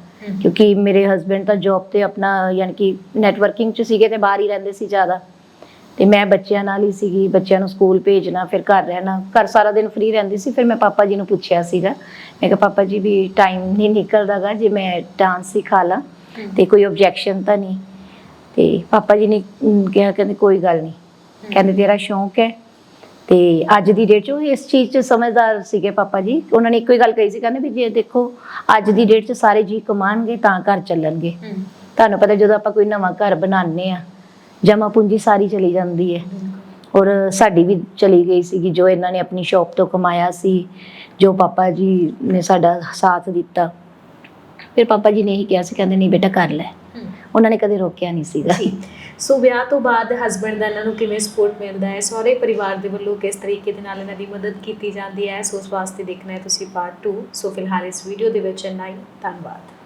ਕਿਉਂਕਿ ਮੇਰੇ ਹਸਬੰਡ ਤਾਂ ਜੌਬ ਤੇ ਆਪਣਾ ਯਾਨੀ ਕਿ ਨੈਟਵਰਕਿੰਗ ਚ ਸੀਗੇ ਤੇ ਬਾਹਰ ਹੀ ਰਹਿੰਦੇ ਸੀ ਜ਼ਿਆਦਾ। ਤੇ ਮੈਂ ਬੱਚਿਆਂ ਨਾਲ ਹੀ ਸੀਗੀ ਬੱਚਿਆਂ ਨੂੰ ਸਕੂਲ ਭੇਜਣਾ ਫਿਰ ਘਰ ਰਹਿਣਾ ਘਰ ਸਾਰਾ ਦਿਨ ਫ੍ਰੀ ਰਹਿੰਦੀ ਸੀ ਫਿਰ ਮੈਂ ਪਾਪਾ ਜੀ ਨੂੰ ਪੁੱਛਿਆ ਸੀਗਾ। ਮੈਂ ਕਿਹਾ ਪਾਪਾ ਜੀ ਵੀ ਟਾਈਮ ਨਹੀਂ ਨਿਕਲਦਾਗਾ ਜੇ ਮੈਂ ਡਾਂਸ ਸਿਖਾ ਲਾਂ ਤੇ ਕੋਈ ਆਬਜੈਕਸ਼ਨ ਤਾਂ ਨਹੀਂ। ਤੇ ਪਾਪਾ ਜੀ ਨੇ ਕਿਹਾ ਕਹਿੰਦੇ ਕੋਈ ਗੱਲ ਨਹੀਂ। ਕਹਿੰਦੇ ਤੇਰਾ ਸ਼ੌਂਕ ਹੈ। ਤੇ ਅੱਜ ਦੀ ਡੇਟ 'ਚ ਉਹ ਇਸ ਚੀਜ਼ 'ਚ ਸਮਝਦਾਰ ਸੀਗੇ ਪਾਪਾ ਜੀ। ਉਹਨਾਂ ਨੇ ਇੱਕੋ ਹੀ ਗੱਲ ਕਹੀ ਸੀ ਕਹਿੰਦੇ ਵੀ ਜੇ ਦੇਖੋ ਅੱਜ ਦੀ ਡੇਟ 'ਚ ਸਾਰੇ ਜੀ ਕਮਾਣਗੇ ਤਾਂ ਘਰ ਚੱਲਣਗੇ। ਤੁਹਾਨੂੰ ਪਤਾ ਜਦੋਂ ਆਪਾਂ ਕੋਈ ਨਵਾਂ ਘਰ ਬਣਾਉਂਦੇ ਆ ਜਮਾ ਪੂੰਜੀ ਸਾਰੀ ਚਲੀ ਜਾਂਦੀ ਹੈ ਔਰ ਸਾਡੀ ਵੀ ਚਲੀ ਗਈ ਸੀਗੀ ਜੋ ਇਹਨਾਂ ਨੇ ਆਪਣੀ ਸ਼ੌਪ ਤੋਂ ਕਮਾਇਆ ਸੀ ਜੋ ਪਾਪਾ ਜੀ ਨੇ ਸਾਡਾ ਸਾਥ ਦਿੱਤਾ। ਫਿਰ ਪਾਪਾ ਜੀ ਨੇ ਇਹੀ ਕਿਹਾ ਸੀ ਕਹਿੰਦੇ ਨਹੀਂ ਬੇਟਾ ਕਰ ਲੈ। ਉਹਨਾਂ ਨੇ ਕਦੇ ਰੋਕਿਆ ਨਹੀਂ ਸੀਗਾ। ਸੋ ਵਿਆਹ ਤੋਂ ਬਾਅਦ ਹਸਬੰਡ ਦਾ ਇਹਨਾਂ ਨੂੰ ਕਿਵੇਂ ਸਪੋਰਟ ਮਿਲਦਾ ਹੈ? ਸਹੁਰੇ ਪਰਿਵਾਰ ਦੇ ਵੱਲੋਂ ਕਿਸ ਤਰੀਕੇ ਦੇ ਨਾਲ ਇਹਨਾਂ ਦੀ ਮਦਦ ਕੀਤੀ ਜਾਂਦੀ ਹੈ? ਸੋ ਉਸ ਵਾਸਤੇ ਦੇਖਣਾ ਹੈ ਤੁਸੀਂ ਪਾਰਟ 2 ਸੋ ਫਿਲਹਾਲ ਇਸ ਵੀਡੀਓ ਦੇ ਵਿੱਚ ਇੰਨਾ ਹੀ। ਧੰਨਵਾਦ।